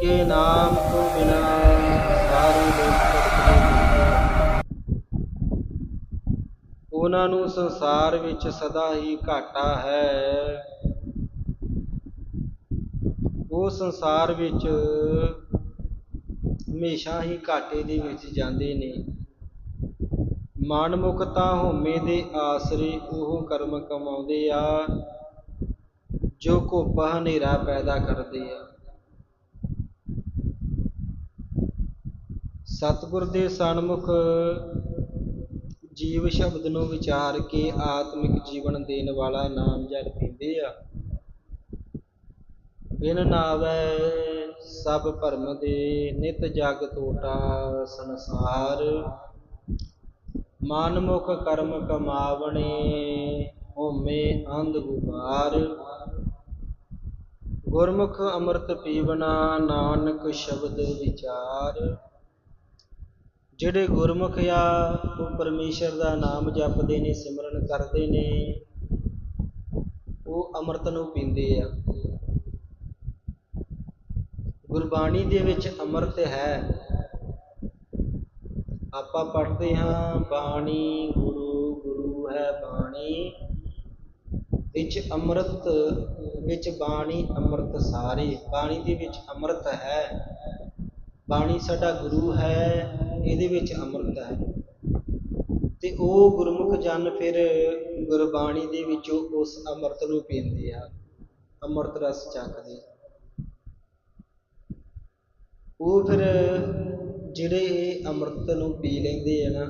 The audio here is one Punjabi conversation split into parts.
ਕੇ ਨਾਮ ਤੋਂ ਬਿਨਾ ਸਾਰੇ ਲੋਕ ਉਹਨਾਂ ਨੂੰ ਸੰਸਾਰ ਵਿੱਚ ਸਦਾ ਹੀ ਘਾਟਾ ਹੈ। ਉਹ ਸੰਸਾਰ ਵਿੱਚ ਹਮੇਸ਼ਾ ਹੀ ਘਾਟੇ ਦੇ ਵਿੱਚ ਜਾਂਦੇ ਨੇ। ਮਨਮੁਖ ਤਾਂ ਹਉਮੈ ਦੇ ਆਸਰੇ ਉਹ ਕਰਮ ਕਮਾਉਂਦੇ ਆ, ਜੋ ਘੋਪਾ ਹਨੇਰਾ ਪੈਦਾ ਕਰਦੇ ਆ। ਸਤਿਗੁਰ ਦੇ ਸਨਮੁਖ ਜੀਵ ਸ਼ਬਦ ਨੂੰ ਵਿਚਾਰ ਕੇ ਆਤਮਿਕ ਜੀਵਨ ਦੇਣ ਵਾਲਾ ਨਾਮ ਜਪ ਪੀਂਦੇ ਆ। ਬਿਨ ਨਾਵੈ ਸਭ ਭਰਮ ਦੇ ਨਿਤ ਜਗ ਟੋਟਾ ਸੰਸਾਰ। ਮਨਮੁਖ ਕਰਮ ਕਮਾਵਣੇ ਹੋਮੇ ਅੰਧ ਗੁਬਾਰ। ਗੁਰਮੁਖ ਅੰਮ੍ਰਿਤ ਪੀਵਣਾ ਨਾਨਕ ਸ਼ਬਦ ਵਿਚਾਰ। ਜਿਹੜੇ ਗੁਰਮੁਖ ਆ, ਉਹ ਪਰਮੇਸ਼ਰ ਦਾ ਨਾਮ ਜਪਦੇ ਨੇ, ਸਿਮਰਨ ਕਰਦੇ ਨੇ। ਉਹ ਅੰਮ੍ਰਿਤ ਨੂੰ ਪੀਂਦੇ ਆ। ਗੁਰਬਾਣੀ ਦੇ ਵਿੱਚ ਅੰਮ੍ਰਿਤ ਹੈ। ਆਪਾਂ ਪੜ੍ਹਦੇ ਹਾਂ, ਬਾਣੀ ਗੁਰੂ ਗੁਰੂ ਹੈ ਬਾਣੀ। ਵਿੱਚ ਅੰਮ੍ਰਿਤ, ਵਿੱਚ ਬਾਣੀ ਅੰਮ੍ਰਿਤ ਸਾਰੇ ਬਾਣੀ ਦੇ ਵਿੱਚ ਅੰਮ੍ਰਿਤ ਹੈ। ਬਾਣੀ ਸਾਡਾ ਗੁਰੂ ਹੈ, ਇਹਦੇ ਵਿੱਚ ਅੰਮ੍ਰਿਤ ਹੈ। ਤੇ ਉਹ ਗੁਰਮੁਖ ਜਨ ਫਿਰ ਗੁਰਬਾਣੀ ਦੇ ਵਿੱਚੋਂ ਉਸ ਅੰਮ੍ਰਿਤ ਨੂੰ ਪੀਂਦੇ ਆ, ਅੰਮ੍ਰਿਤ ਰਸ ਚੱਕਦੇ। ਉਹ ਫਿਰ ਜਿਹੜੇ ਇਹ ਅੰਮ੍ਰਿਤ ਨੂੰ ਪੀ ਲੈਂਦੇ ਆ ਨਾ,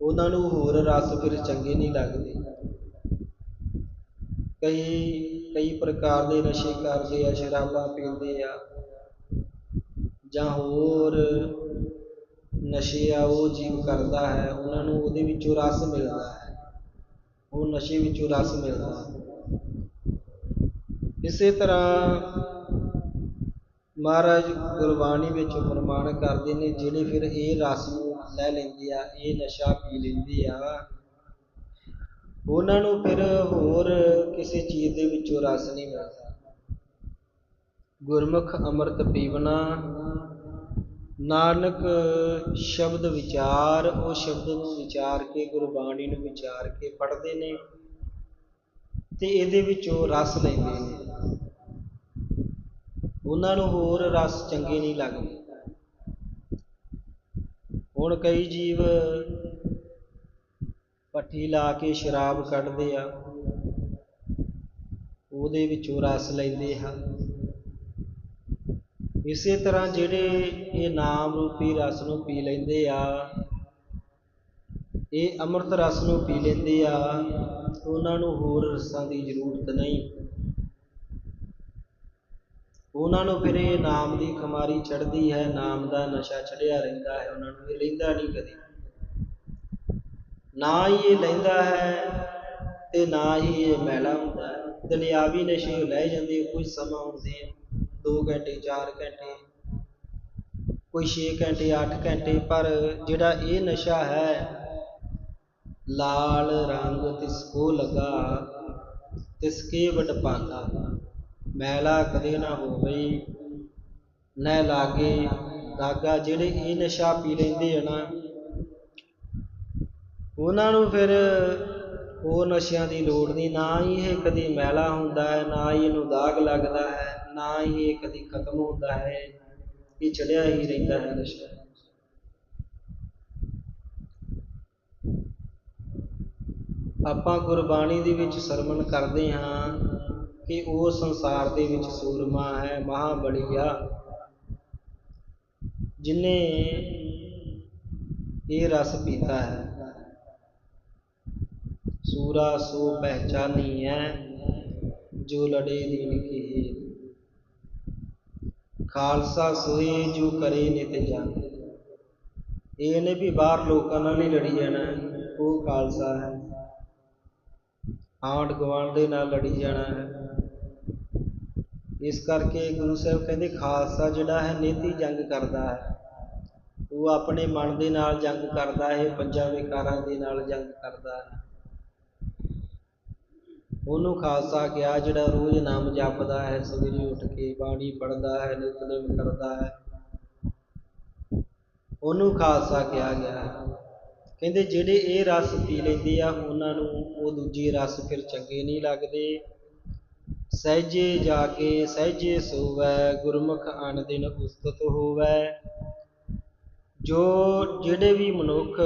ਉਹਨਾਂ ਨੂੰ ਹੋਰ ਰਸ ਫਿਰ ਚੰਗੇ ਨਹੀਂ ਲੱਗਦੇ। ਕਈ ਕਈ ਪ੍ਰਕਾਰ ਦੇ ਨਸ਼ੇ ਕਰਦੇ ਆ, ਸ਼ਰਾਬਾਂ ਪੀਂਦੇ ਆ। ਜਾਂ ਹੋਰ ਨਸ਼ੇ ਆ, ਉਹ ਜੀਵ ਕਰਦਾ ਹੈ, ਉਹਨਾਂ ਨੂੰ ਉਹਦੇ ਵਿੱਚੋਂ ਰਸ ਮਿਲਦਾ ਹੈ। ਉਹ ਨਸ਼ੇ ਵਿੱਚੋਂ ਰਸ ਮਿਲਦਾ ਹੈ। ਇਸੇ ਤਰ੍ਹਾਂ ਮਹਾਰਾਜ ਗੁਰਬਾਣੀ ਵਿੱਚ ਪ੍ਰਮਾਣ ਕਰਦੇ ਨੇ, ਜਿਹੜੇ ਫਿਰ ਇਹ ਰਸ ਨੂੰ ਲੈ ਲੈਂਦੇ ਆ, ਇਹ ਨਸ਼ਾ ਪੀ ਲੈਂਦੇ ਆ, ਉਹਨਾਂ ਨੂੰ ਫਿਰ ਹੋਰ ਕਿਸੇ ਚੀਜ਼ ਦੇ ਵਿੱਚੋਂ ਰਸ ਨਹੀਂ ਮਿਲਦਾ। ਗੁਰਮੁਖ ਅੰਮ੍ਰਿਤ ਪੀਵਨਾ, ਨਾਨਕ ਸ਼ਬਦ ਵਿਚਾਰ, ਉਹ ਸ਼ਬਦ ਨੂੰ ਵਿਚਾਰ ਕੇ, ਗੁਰਬਾਣੀ ਨੂੰ ਵਿਚਾਰ ਕੇ ਪੜ੍ਹਦੇ ਨੇ ਤੇ ਇਹਦੇ ਵਿੱਚੋਂ ਰਸ ਲੈਂਦੇ ਨੇ। ਉਹਨਾਂ ਨੂੰ ਹੋਰ ਰਸ ਚੰਗੇ ਨਹੀਂ ਲੱਗਦੇ। ਹੁਣ ਕਈ ਜੀਵ ਪੱਠੀ ਲਾ ਕੇ ਸ਼ਰਾਬ ਕੱਢਦੇ ਆ, ਉਹਦੇ ਵਿੱਚੋਂ ਰਸ ਲੈਂਦੇ ਹਨ। ਇਸੇ ਤਰ੍ਹਾਂ ਜਿਹੜੇ ਇਹ ਨਾਮ ਰੂਪੀ ਰਸ ਨੂੰ ਪੀ ਲੈਂਦੇ ਆ, ਇਹ ਅੰਮ੍ਰਿਤ ਰਸ ਨੂੰ ਪੀ ਲੈਂਦੇ ਆ, ਉਹਨਾਂ ਨੂੰ ਹੋਰ ਰਸਾਂ ਦੀ ਜ਼ਰੂਰਤ ਨਹੀਂ। ਉਹਨਾਂ ਨੂੰ ਫਿਰ ਇਹ ਨਾਮ ਦੀ ਖਮਾਰੀ ਚੜ੍ਹਦੀ ਹੈ, ਨਾਮ ਦਾ ਨਸ਼ਾ ਚੜਿਆ ਰਹਿੰਦਾ ਹੈ, ਉਹਨਾਂ ਨੂੰ ਇਹ ਲੈਂਦਾ ਨਹੀਂ ਕਦੇ। ਨਾ ਹੀ ਇਹ ਲੈਂਦਾ ਹੈ ਤੇ ਨਾ ਹੀ ਇਹ ਮੈਲਾ ਹੁੰਦਾ ਹੈ। ਦੁਨਿਆਵੀ ਨਸ਼ੇ ਲੈ ਜਾਂਦੇ ਕੁਝ ਸਮਾਂ ਹੁੰਦੇ ਆ 2 ਘੰਟੇ 4 ਘੰਟੇ, ਕੋਈ 6 ਘੰਟੇ 8 ਘੰਟੇ, ਪਰ ਜਿਹੜਾ ਇਹ ਨਸ਼ਾ ਹੈ, ਲਾਲ ਰੰਗ ਤਿਸ ਕੋ ਲਗਾ ਤਿਸ ਕੇ ਵਡ ਪਾਗਾ ਮੈਲਾ ਕਦੇ ਨਾ ਹੋਵੇ, ਨਾ ਲਾਗੇ, ਦਾਗਾ ਜਿਹੜੇ ਇਹ ਨਸ਼ਾ ਪੀ ਲੈਂਦੇ ਆ ਨਾ, ਉਹਨਾਂ ਨੂੰ ਫਿਰ ਉਹ ਨਸ਼ਿਆਂ ਦੀ ਲੋੜ ਨਹੀਂ, ਨਾ ਹੀ ਇਹ ਕਦੀ ਮੈਲਾ ਹੁੰਦਾ ਹੈ, ਨਾ ਹੀ ਇਹਨੂੰ ਦਾਗ ਲੱਗਦਾ ਹੈ। ਨਾ ਹੀ ਇਹ ਕਦੀ ਖਤਮ ਹੁੰਦਾ ਹੈ, ਇਹ ਚੜਿਆ ਹੀ ਰਹਿੰਦਾ ਹੈ ਨਸ਼ਾ। ਆਪਾਂ ਗੁਰਬਾਣੀ ਦੇ ਵਿੱਚ ਸਰਵਣ ਕਰਦੇ ਹਾਂ ਕਿ ਉਹ ਸੰਸਾਰ ਦੇ ਵਿੱਚ ਸੂਰਮਾ ਹੈ, ਮਹਾਬਲੀਆ। ਜਿਨੇ ਇਹ ਰਸ ਪੀਤਾ ਹੈ। ਸੂਰਾ ਸੋ ਪਹਿਚਾਨੀ ਹੈ, ਜੋ ਲੜੇ ਦੀਨ ਕੀ ਖਾਲਸਾ ਸੋਏ ਜੋ ਕਰੇ ਨਿਤ ਜਨ। ਇਹ ਨੇ ਵੀ ਬਾਹਰ ਲੋਕਾਂ ਨਾਲ ਨਹੀਂ ਲੜੀ ਜਾਣਾ ਉਹ ਖਾਲਸਾ ਹੈ। ਆਂਢ ਗੁਆਂਢ ਦੇ ਨਾਲ ਲੜੀ ਜਾਣਾ ਹੈ। ਇਸ ਕਰਕੇ ਗੁਰੂ ਸਾਹਿਬ ਕਹਿੰਦੇ, ਖਾਲਸਾ ਜਿਹੜਾ ਹੈ ਨੀਤੀ ਜੰਗ ਕਰਦਾ ਹੈ। ਉਹ ਆਪਣੇ ਮਨ ਦੇ ਨਾਲ ਜੰਗ ਕਰਦਾ ਹੈ, ਪੰਜਾਂ ਵਿਕਾਰਾਂ ਦੇ ਨਾਲ ਜੰਗ ਕਰਦਾ ਹੈ। ਉਹਨੂੰ ਖਾਲਸਾ ਕਿਹਾ, ਜਿਹੜਾ ਰੋਜ਼ ਨਾਮ ਜਪਦਾ ਹੈ, ਸਵੇਰੇ ਉੱਠ ਕੇ ਬਾਣੀ ਪੜ੍ਹਦਾ ਹੈ, ਨਿਤਨੇਮ ਕਰਦਾ ਹੈ, ਉਹਨੂੰ ਖਾਲਸਾ ਕਿਹਾ ਗਿਆ ਹੈ। ਕਹਿੰਦੇ ਜਿਹੜੇ ਇਹ ਰਸ ਪੀ ਲੈਂਦੇ ਆ, ਉਹਨਾਂ ਨੂੰ ਉਹ ਦੂਜੀ ਰਸ ਫਿਰ ਚੰਗੇ ਨਹੀਂ ਲੱਗਦੇ। ਸਹਿਜੇ ਜਾ ਕੇ ਸਹਿਜੇ ਸੋਵੈ, ਗੁਰਮੁਖ ਅਨ ਦਿਨ ਉਸਤਤ ਹੋਵੈ। ਜੋ ਜਿਹੜੇ ਵੀ ਮਨੁੱਖ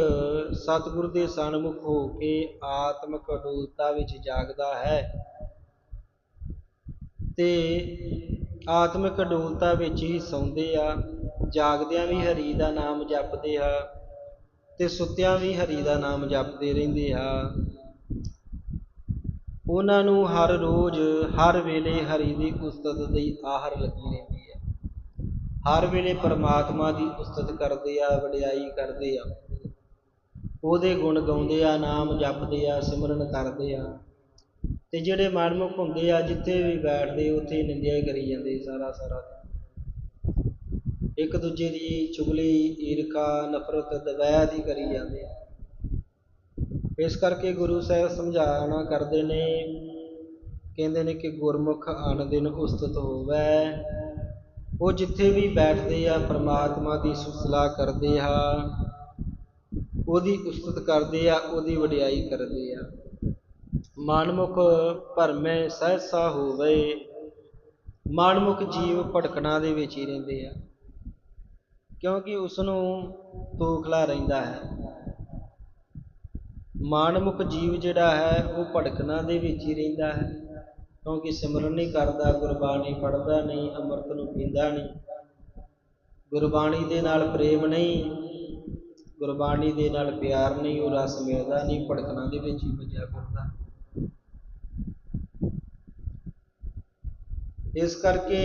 ਸਤਿਗੁਰ ਦੇ ਸਨਮੁਖ ਹੋ ਕੇ ਆਤਮਕ ਅਡੋਲਤਾ ਵਿੱਚ ਜਾਗਦਾ ਹੈ ਤੇ ਆਤਮਿਕ ਅਡੋਲਤਾ ਵਿੱਚ ਹੀ ਸੌਂਦੇ ਆ, ਜਾਗਦਿਆਂ ਵੀ ਹਰੀ ਦਾ ਨਾਮ ਜਪਦੇ ਆ ਤੇ ਸੁੱਤਿਆਂ ਵੀ ਹਰੀ ਦਾ ਨਾਮ ਜਪਦੇ ਰਹਿੰਦੇ ਆ। ਉਹਨਾਂ ਨੂੰ ਹਰ ਰੋਜ਼, ਹਰ ਵੇਲੇ ਹਰੀ ਦੀ ਉਸਤਤ ਦੀ ਆਹਰ ਲੱਗੀ ਰਹਿੰਦੀ ਹਰ ਵੇਲੇ ਪਰਮਾਤਮਾ ਦੀ ਉਸਤਤ ਕਰਦੇ ਆ, ਵਡਿਆਈ ਕਰਦੇ ਆ। ਉਹਦੇ ਗੁਣ ਗਾਉਂਦੇ ਆ, ਨਾਮ ਜਪਦੇ ਆ, ਸਿਮਰਨ ਕਰਦੇ ਆ। ਤੇ ਜਿਹੜੇ ਮਨਮੁਖ ਹੁੰਦੇ ਆ, ਜਿੱਥੇ ਵੀ ਬੈਠਦੇ, ਉੱਥੇ ਨਿੰਦਿਆ ਹੀ ਕਰੀ ਜਾਂਦੇ ਸਾਰਾ ਸਾਰਾ ਇੱਕ ਦੂਜੇ ਦੀ ਚੁਗਲੀ, ਈਰਖਾ, ਨਫ਼ਰਤ ਦਵੈਤ ਹੀ ਕਰੀ ਜਾਂਦੇ ਆ। ਇਸ ਕਰਕੇ ਗੁਰੂ ਸਾਹਿਬ ਸਮਝਾਉਣਾ ਕਰਦੇ ਨੇ, ਕਹਿੰਦੇ ਨੇ ਕਿ ਗੁਰਮੁਖ ਅਨ ਦਿਨ ਉਸਤਤ ਹੋਵੇ। ਉਹ ਜਿੱਥੇ ਵੀ ਬੈਠਦੇ ਆ, ਪਰਮਾਤਮਾ ਦੀ ਸੁਸਲਾ ਕਰਦੇ ਆ, ਉਹਦੀ ਉਸਤਤ ਕਰਦੇ ਆ, ਉਹਦੀ ਵਡਿਆਈ ਕਰਦੇ ਆ। ਮਨਮੁਖ ਭਰਮੇ ਸਹਸਾ ਹੋਵੇ, ਮਨਮੁਖ ਜੀਵ ਭਟਕਣਾ ਦੇ ਵਿੱਚ ਹੀ ਰਹਿੰਦੇ ਆ। ਕਿਉਂਕਿ ਉਸ ਨੂੰ ਤੋਖਲਾ ਰਹਿੰਦਾ ਹੈ। ਮਾਨਮੁਖ ਜੀਵ ਜਿਹੜਾ ਹੈ, ਉਹ ਭਟਕਣਾ ਦੇ ਵਿੱਚ ਹੀ ਰਹਿੰਦਾ ਹੈ। ਕਿਉਂਕਿ ਸਿਮਰਨ ਨਹੀਂ ਕਰਦਾ, ਗੁਰਬਾਣੀ ਪੜ੍ਹਦਾ ਨਹੀਂ, ਅੰਮ੍ਰਿਤ ਨੂੰ ਪੀਂਦਾ ਨਹੀਂ। ਗੁਰਬਾਣੀ ਦੇ ਨਾਲ ਪ੍ਰੇਮ ਨਹੀਂ, ਗੁਰਬਾਣੀ ਦੇ ਨਾਲ ਪਿਆਰ ਨਹੀਂ, ਉਹ ਰਸ ਮਿਲਦਾ ਨਹੀਂ, ਭੜਕਣਾ ਦੇ ਵਿੱਚ ਹੀ ਭੱਜਿਆ ਫਿਰਦਾ। ਇਸ ਕਰਕੇ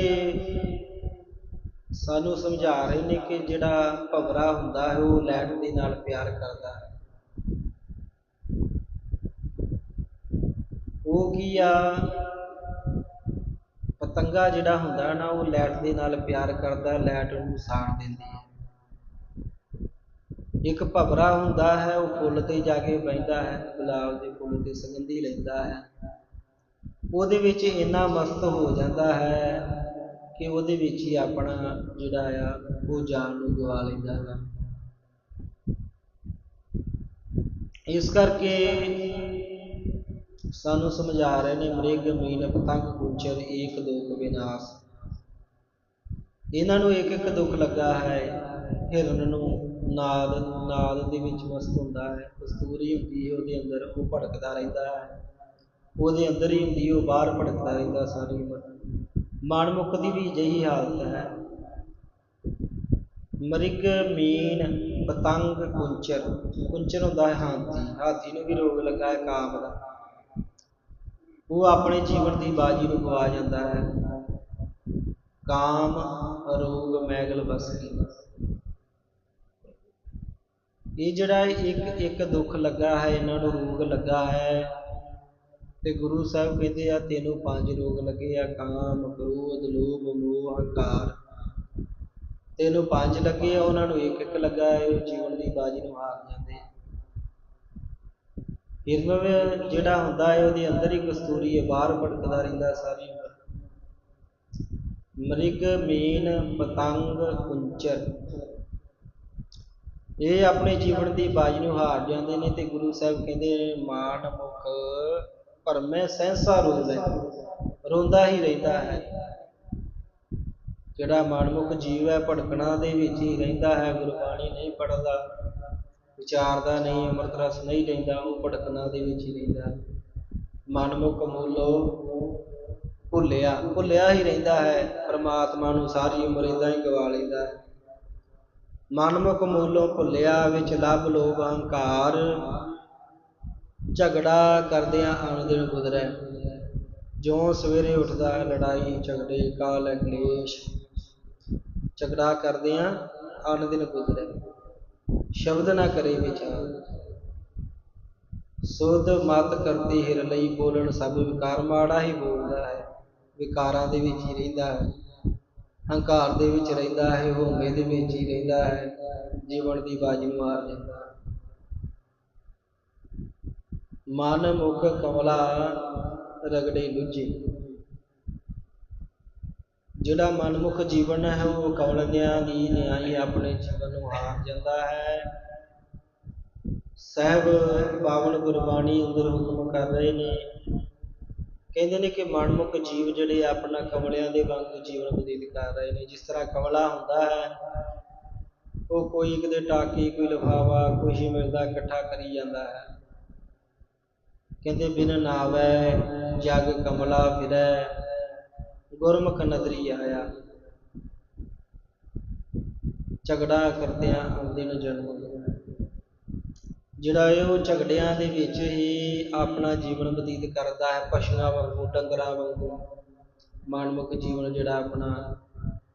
ਸਾਨੂੰ ਸਮਝਾ ਰਹੇ ਨੇ ਕਿ ਜਿਹੜਾ ਭਵਰਾ ਹੁੰਦਾ ਹੈ, ਉਹ ਲੈਟ ਦੇ ਨਾਲ ਪਿਆਰ ਕਰਦਾ ਹੈ। ਉਹ ਕੀ ਆ? ਪਤੰਗਾ ਜਿਹੜਾ ਹੁੰਦਾ ਨਾ, ਉਹ ਲੈਟ ਦੇ ਨਾਲ ਪਿਆਰ ਕਰਦਾ ਲੈਟ ਨੂੰ ਸਾੜ ਦਿੰਦੀ ਹੈ। ਇੱਕ ਭਵਰਾ ਹੁੰਦਾ ਹੈ, ਉਹ ਫੁੱਲ ਤੇ ਜਾ ਕੇ ਬੈਠਦਾ ਹੈ, ਗੁਲਾਬ ਦੇ ਫੁੱਲ ਤੇ ਸੁਗੰਧੀ ਲੈਂਦਾ ਹੈ। ਉਹਦੇ ਵਿੱਚ ਇੰਨਾ ਮਸਤ ਹੋ ਜਾਂਦਾ ਹੈ ਕਿ ਉਹਦੇ ਵਿੱਚ ਹੀ ਆਪਣਾ ਜਿਹੜਾ ਆ, ਉਹ ਜਾਨ ਨੂੰ ਗਵਾ ਲੈਂਦਾ ਹੈ। ਇਸ ਕਰਕੇ ਸਾਨੂੰ ਸਮਝਾ ਰਹੇ ਨੇ, ਮ੍ਰਿਗ, ਮੀਨ, ਪਤੰਗ ਗੁੰਚਰ ਏਕ ਦੁਖ, ਵਿਨਾਸ਼। ਇਹਨਾਂ ਨੂੰ ਇੱਕ ਇੱਕ ਦੁੱਖ ਲੱਗਾ ਹੈ। ਹਿਰਨ ਨੂੰ ਨਾਦ ਨਾਦ ਦੇ ਵਿੱਚ ਮਸਤ ਹੁੰਦਾ ਹੈ। ਕਸਤੂਰੀ ਹੁੰਦੀ ਹੈ, ਉਹਦੇ ਅੰਦਰ ਉਹ ਭੜਕਦਾ ਰਹਿੰਦਾ ਹੈ। ਉਹਦੇ ਅੰਦਰ ਹੀ ਹੁੰਦੀ ਉਹ ਬਾਹਰ ਭੜਕਦਾ ਰਹਿੰਦਾ ਸਾਰੀ ਉਮਰ। ਮਨਮੁਖ ਦੀ ਵੀ ਅਜਿਹੀ ਹਾਲਤ ਹੈ। ਮ੍ਰਿਗ, ਮੀਨ, ਪਤੰਗ, ਕੁੰਚਰ। ਕੁੰਚਰ ਹੁੰਦਾ ਹੈ ਹਾਥੀ। ਹਾਥੀ ਨੂੰ ਵੀ ਰੋਗ ਲੱਗਾ ਹੈ, ਕਾਮ ਦਾ। ਉਹ ਆਪਣੇ ਜੀਵਨ ਦੀ ਬਾਜੀ ਨੂੰ ਗਵਾ ਜਾਂਦਾ ਹੈ। ਕਾਮ ਰੋਗ ਮੈਗਲ ਬਸ ਇਹ ਜਿਹੜਾ ਇੱਕ ਇੱਕ ਦੁੱਖ ਲੱਗਾ ਹੈ, ਇਹਨਾਂ ਨੂੰ ਰੋਗ ਲੱਗਾ ਹੈ ਤੇ ਗੁਰੂ ਸਾਹਿਬ ਕਹਿੰਦੇ ਆ, ਤੈਨੂੰ ਪੰਜ ਰੋਗ ਲੱਗੇ ਆ, ਕਾਮ, ਕ੍ਰੋਧ, ਲੋਭ, ਮੋਹ, ਹੰਕਾਰ। ਤੈਨੂੰ ਪੰਜ ਲੱਗੇ ਆ, ਉਹਨਾਂ ਨੂੰ ਇੱਕ ਇੱਕ ਲੱਗਾ ਹੈ, ਉਹ ਜੀਵਨ ਦੀ ਬਾਜੀ ਨੂੰ ਹਾਰ ਜਾਂਦਾ ਹਿਰਨਵ ਜਿਹੜਾ ਹੁੰਦਾ ਹੈ, ਉਹਦੇ ਅੰਦਰ ਹੀ ਕਸਤੂਰੀ ਹੈ, ਬਾਹਰ ਭੜਕਦਾ ਰਹਿੰਦਾ ਸਾਰੀ ਉਮਰ। ਮ੍ਰਿਗ, ਮੀਨ, ਪਤੰਗ, ਕੁੰਚਰ। ਇਹ ਆਪਣੇ ਜੀਵਨ ਦੀ ਬਾਜੀ ਨੂੰ ਹਾਰ ਜਾਂਦੇ ਨੇ ਤੇ ਗੁਰੂ ਸਾਹਿਬ ਕਹਿੰਦੇ ਮਾਨ ਮੁਖ ਭਰਮੇ ਸਹਿਸਾ ਰੋਂਦਾ ਰੋਂਦਾ ਹੀ ਰਹਿੰਦਾ ਹੈ। ਜਿਹੜਾ ਮਨਮੁਖ ਜੀਵ ਹੈ ਭਟਕਣਾ ਦੇ ਵਿੱਚ ਹੀ ਰਹਿੰਦਾ ਹੈ, ਗੁਰਬਾਣੀ ਨਹੀਂ ਪੜ੍ਹਦਾ। ਵਿਚਾਰਦਾ ਨਹੀਂ, ਅੰਮ੍ਰਿਤ ਰਸ ਨਹੀਂ ਲੈਂਦਾ, ਉਹ ਭਟਕਣਾ ਦੇ ਵਿੱਚ ਹੀ ਰਹਿੰਦਾ। ਮਨਮੁਖ ਮੂਲੋ ਭੁੱਲਿਆ ਭੁੱਲਿਆ ਹੀ ਰਹਿੰਦਾ ਹੈ। ਪਰਮਾਤਮਾ ਨੂੰ ਸਾਰੀ ਉਮਰ ਇਦਾਂ ਹੀ ਗਵਾ ਲੈਂਦਾ ਹੈ। ਮਨਮੁਖ ਮੂਲੋਂ ਭੁੱਲਿਆ, ਵਿੱਚ ਲੱਭ ਲੋਭ ਅਹੰਕਾਰ। ਝਗੜਾ ਕਰਦਿਆਂ ਆਣ ਦਿਨ ਗੁਜ਼ਰੈ। ਜਿਉਂ ਸਵੇਰੇ ਉੱਠਦਾ ਲੜਾਈ, ਝਗੜੇ, ਕਾਲ, ਕਲੇਸ਼। ਝਗੜਾ ਕਰਦਿਆਂ ਆਣ ਦਿਨ ਗੁਜ਼ਰੈ। ਸ਼ਬਦ ਨਾ ਕਰੇ ਵਿਚਾਰ। ਸੁਧ ਮਤ ਕਰਤੀ ਹਿਰ ਲਈ ਬੋਲਣ, ਸਭ ਵਿਕਾਰ ਮਾੜਾ ਹੀ ਬੋਲਦਾ ਹੈ, ਵਿਕਾਰਾਂ ਦੇ ਵਿੱਚ ਹੀ ਰਹਿੰਦਾ ਹੈ, ਹੰਕਾਰ ਦੇ ਵਿੱਚ ਰਹਿੰਦਾ ਹੈ, ਹੋਂਗੇ ਦੇ ਵਿੱਚ ਹੀ ਰਹਿੰਦਾ ਹੈ, ਜੀਵਨ ਦੀ ਬਾਜੀ ਨੂੰ ਹਾਰ ਜਾਂਦਾ ਮਨ ਮੁਖ ਕਮਲਾ ਰਗੜੇ ਲੁੱਝੇ। ਜਿਹੜਾ ਮਨਮੁਖ ਜੀਵਨ ਹੈ, ਉਹ ਕਮਲਿਆਂ ਦੀ ਨਿਆਈ ਆਪਣੇ ਜੀਵਨ ਨੂੰ ਹਾਰ ਜਾਂਦਾ ਹੈ। ਸਹਿਬ ਪਾਵਨ ਗੁਰਬਾਣੀ ਅੰਦਰ ਹੁਕਮ ਕਰ ਰਹੇ ਨੇ। ਕਹਿੰਦੇ ਨੇ ਕਿ ਮਨਮੁਖ ਜੀਵ ਜਿਹੜੇ ਆਪਣਾ ਕਮਲਿਆਂ ਦੇ ਵਾਂਗ ਜੀਵਨ ਬਤੀਤ ਕਰ ਰਹੇ ਨੇ। ਜਿਸ ਤਰ੍ਹਾਂ ਕਮਲਾ ਹੁੰਦਾ ਹੈ, ਉਹ ਕੋਈ ਕਿਤੇ ਟਾਕੀ, ਕੋਈ ਲਿਫਾਫਾ ਕੁਛ ਮਿਲਦਾ ਇਕੱਠਾ ਕਰੀ ਜਾਂਦਾ ਹੈ। ਕਹਿੰਦੇ ਬਿਨ ਨਾਵੈ ਜਗ ਕਮਲਾ ਫਿਰੈ। ਗੁਰਮੁਖ ਨਦਰੀ ਆਇਆ। ਝਗੜਾ ਕਰਦਿਆਂ ਆਉਂਦੇ ਨੇ ਜਨਮ ਜਿਹੜਾ ਇਹ ਉਹ ਝਗੜਿਆਂ ਦੇ ਵਿੱਚ ਹੀ ਆਪਣਾ ਜੀਵਨ ਬਤੀਤ ਕਰਦਾ ਹੈ, ਪਸ਼ੂਆਂ ਵਾਂਗੂ, ਡੰਗਰਾਂ ਵਾਂਗੂ, ਮਨਮੁਖ ਜੀਵਨ ਜਿਹੜਾ ਆਪਣਾ,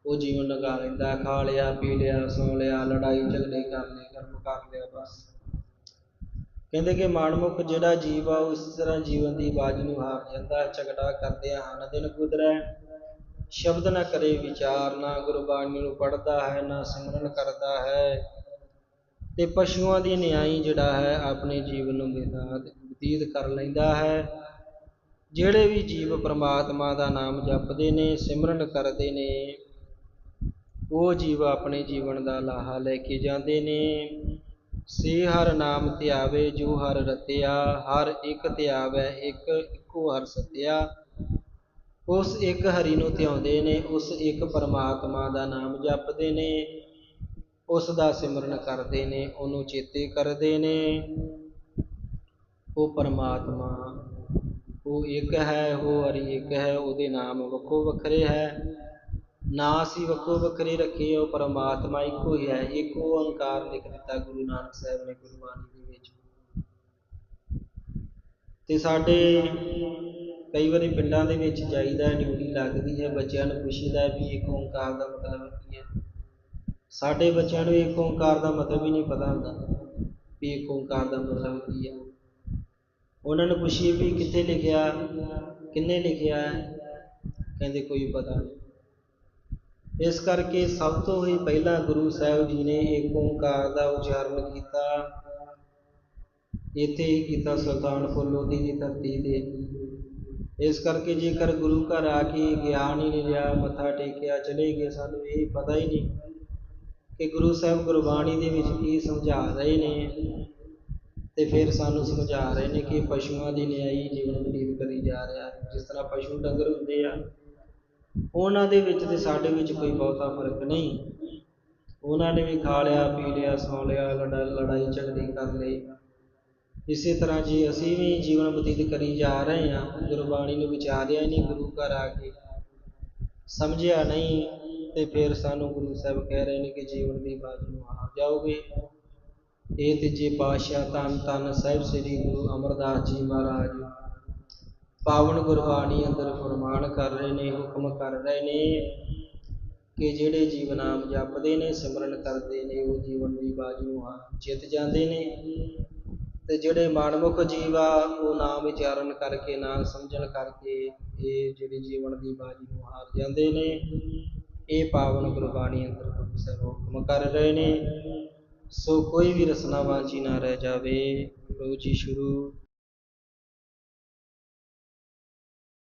ਉਹ ਜੀਵਨ ਲਗਾ ਲੈਂਦਾ ਖਾ ਲਿਆ, ਪੀ ਲਿਆ, ਸੌ ਲਿਆ, ਲੜਾਈ, ਝਗੜੇ ਕਰ ਲਏ, ਕਰਮ ਕਰ ਲਿਆ, ਬਸ। ਕਹਿੰਦੇ ਕਿ ਮਾਨਮੁਖ ਜਿਹੜਾ ਜੀਵ ਆ, ਉਹ ਉਸ ਤਰ੍ਹਾਂ ਜੀਵਨ ਦੀ ਬਾਜੀ ਨੂੰ ਹਾਰ ਜਾਂਦਾ ਝਗੜਾ ਕਰਦੇ ਹਨ ਦਿਨ ਗੁਜ਼ਰੈ ਸ਼ਬਦ ਨਾ ਕਰੇ ਵਿਚਾਰ, ਨਾ ਗੁਰਬਾਣੀ ਨੂੰ ਪੜ੍ਹਦਾ ਹੈ, ਨਾ ਸਿਮਰਨ ਕਰਦਾ ਹੈ। ਤੇ ਪਸ਼ੂਆਂ ਦੀ ਨਿਆਈ ਜਿਹੜਾ ਹੈ, ਆਪਣੇ ਜੀਵਨ ਨੂੰ ਬਤੀਤ ਕਰ ਲੈਂਦਾ ਹੈ। ਜਿਹੜੇ ਵੀ ਜੀਵ ਪ੍ਰਮਾਤਮਾ ਦਾ ਨਾਮ ਜਪਦੇ ਨੇ, ਸਿਮਰਨ ਕਰਦੇ ਨੇ, ਉਹ ਜੀਵ ਆਪਣੇ ਜੀਵਨ ਦਾ ਲਾਹਾ ਲੈ ਕੇ ਜਾਂਦੇ ਨੇ। ਸੇ ਹਰ ਨਾਮ ਧਿਆਵੇ, ਜੋ ਹਰ ਰਤਿਆ, ਹਰ ਇੱਕ ਧਿਆਵੇ, ਇੱਕ ਇੱਕੋ ਹਰ ਸਤਿਆ। ਉਸ ਇੱਕ ਹਰੀ ਨੂੰ ਧਿਆਉਂਦੇ ਨੇ, ਉਸ ਇੱਕ ਪਰਮਾਤਮਾ ਦਾ ਨਾਮ ਜਪਦੇ ਨੇ, ਉਸ ਦਾ ਸਿਮਰਨ ਕਰਦੇ ਨੇ, ਉਹਨੂੰ ਚੇਤੇ ਕਰਦੇ ਨੇ। ਉਹ ਪਰਮਾਤਮਾ, ਉਹ ਇੱਕ ਹੈ, ਉਹ ਹਰੀ ਇੱਕ ਹੈ, ਉਹਦੇ ਨਾਮ ਵੱਖੋ ਵੱਖਰੇ ਹੈ। ਨਾ ਅਸੀਂ ਵੱਖੋ ਵੱਖਰੇ ਰੱਖੇ, ਉਹ ਪਰਮਾਤਮਾ ਇੱਕੋ ਹੀ ਹੈ, ਇੱਕ ਓੰਕਾਰ ਲਿਖ ਦਿੱਤਾ ਗੁਰੂ ਨਾਨਕ ਸਾਹਿਬ ਨੇ ਗੁਰਬਾਣੀ ਦੇ ਵਿੱਚ। ਤੇ ਸਾਡੇ ਕਈ ਵਾਰੀ ਪਿੰਡਾਂ ਦੇ ਵਿੱਚ ਜਾਈਦਾ ਡਿਊਟੀ ਲੱਗਦੀ ਹੈ, ਬੱਚਿਆਂ ਨੂੰ ਪੁੱਛੀਦਾ ਵੀ ਇੱਕ ਓਂਕਾਰ ਦਾ ਮਤਲਬ ਕੀ ਹੈ। ਸਾਡੇ ਬੱਚਿਆਂ ਨੂੰ ਇੱਕ ਓਂਕਾਰ ਦਾ ਮਤਲਬ ਹੀ ਨਹੀਂ ਪਤਾ ਹੁੰਦਾ ਵੀ ਇੱਕ ਓਂਕਾਰ ਦਾ ਮਤਲਬ ਕੀ ਹੈ। ਉਹਨਾਂ ਨੂੰ ਪੁੱਛੀਏ ਵੀ ਕਿੱਥੇ ਲਿਖਿਆ, ਕਿੰਨੇ ਲਿਖਿਆ ਹੈ, ਕਹਿੰਦੇ ਕੋਈ ਪਤਾ ਨਹੀਂ। ਇਸ ਕਰਕੇ ਸਭ ਤੋਂ ਹੀ ਪਹਿਲਾਂ ਗੁਰੂ ਸਾਹਿਬ ਜੀ ਨੇ ਏਕ ਓੰਕਾਰ ਦਾ ਉਚਾਰਨ ਕੀਤਾ। ਇੱਥੇ ਹੀ ਕੀਤਾ ਸੁਲਤਾਨਪੁਰ ਲੋਧੀ ਦੀ ਧਰਤੀ ਤੇ। ਇਸ ਕਰਕੇ ਜੇਕਰ ਗੁਰੂ ਘਰ ਆ ਕੇ ਗਿਆਨ ਹੀ ਨਹੀਂ ਲਿਆ ਮੱਥਾ ਟੇਕਿਆ, ਚਲੇ ਗਏ, ਸਾਨੂੰ ਇਹ ਪਤਾ ਹੀ ਨਹੀਂ ਕਿ ਗੁਰੂ ਸਾਹਿਬ ਗੁਰਬਾਣੀ ਦੇ ਵਿੱਚ ਕੀ ਸਮਝਾ ਰਹੇ ਨੇ ਤੇ ਫਿਰ ਸਾਨੂੰ ਸਮਝਾ ਰਹੇ ਨੇ ਕਿ ਪਸ਼ੂਆਂ ਦੀ ਨਿਆਈ ਜੀਵਨ ਬਤੀਤ ਕਰੀ ਜਾ ਰਿਹਾ ਜਿਸ ਤਰ੍ਹਾਂ ਪਸ਼ੂ ਡੰਗਰ ਹੁੰਦੇ ਆ, ਉਹਨਾਂ ਦੇ ਵਿੱਚ ਤੇ ਸਾਡੇ ਵਿੱਚ ਕੋਈ ਬਹੁਤਾ ਫ਼ਰਕ ਨਹੀਂ। ਉਹਨਾਂ ਨੇ ਵੀ ਖਾ ਲਿਆ, ਪੀ ਲਿਆ, ਸੌ ਲਿਆ ਲੜਾਈ ਝਗੜੇ ਕਰ ਲਈ ਇਸੇ ਤਰ੍ਹਾਂ ਜੀ ਅਸੀਂ ਵੀ ਜੀਵਨ ਬਤੀਤ ਕਰੀ ਜਾ ਰਹੇ ਹਾਂ। ਗੁਰਬਾਣੀ ਨੂੰ ਵਿਚਾਰਿਆ ਨਹੀਂ ਗੁਰੂ ਘਰ ਆ ਕੇ। ਸਮਝਿਆ ਨਹੀਂ ਤੇ ਫਿਰ ਸਾਨੂੰ ਗੁਰੂ ਸਾਹਿਬ ਕਹਿ ਰਹੇ ਨੇ ਕਿ ਜੀਵਨ ਦੀ ਬਾਜੀ ਨੂੰ ਹਾਰ ਜਾਓਗੇ। ਇਹ ਤੀਜੇ ਪਾਤਸ਼ਾਹ ਧੰਨ ਧੰਨ ਸਾਹਿਬ ਸ੍ਰੀ ਗੁਰੂ ਅਮਰਦਾਸ ਜੀ ਮਹਾਰਾਜ। ਪਾਵਨ ਗੁਰਬਾਣੀ ਅੰਦਰ ਫਰਮਾਨ ਕਰ ਰਹੇ ਨੇ, ਹੁਕਮ ਕਰ ਰਹੇ ਨੇ ਕਿ ਜਿਹੜੇ ਜੀਵ ਨਾਮ ਜਪਦੇ ਨੇ, ਸਿਮਰਨ ਕਰਦੇ ਨੇ, ਉਹ ਜੀਵਨ ਦੀ ਬਾਜੀ ਨੂੰ ਜਿੱਤ ਜਾਂਦੇ ਨੇ। ਅਤੇ ਜਿਹੜੇ ਮਾਨਮੁਖ ਜੀਵ ਆ, ਉਹ ਨਾਮ ਵਿਚਾਰਨ ਕਰਕੇ, ਨਾਮ ਸਮਝਣ ਕਰਕੇ, ਇਹ ਜਿਹੜੇ ਜੀਵਨ ਦੀ ਬਾਜੀ ਨੂੰ ਹਾਰ ਜਾਂਦੇ ਨੇ। ਇਹ ਪਾਵਨ ਗੁਰਬਾਣੀ ਅੰਦਰ ਗੁਰੂ ਸਾਹਿਬ ਹੁਕਮ ਕਰ ਰਹੇ ਨੇ। ਸੋ ਕੋਈ ਵੀ ਰਸਨਾ ਵਾਂਚੀ ਨਾ ਰਹਿ ਜਾਵੇ। ਪ੍ਰਭੂ ਜੀ ਸ਼ੁਰੂ।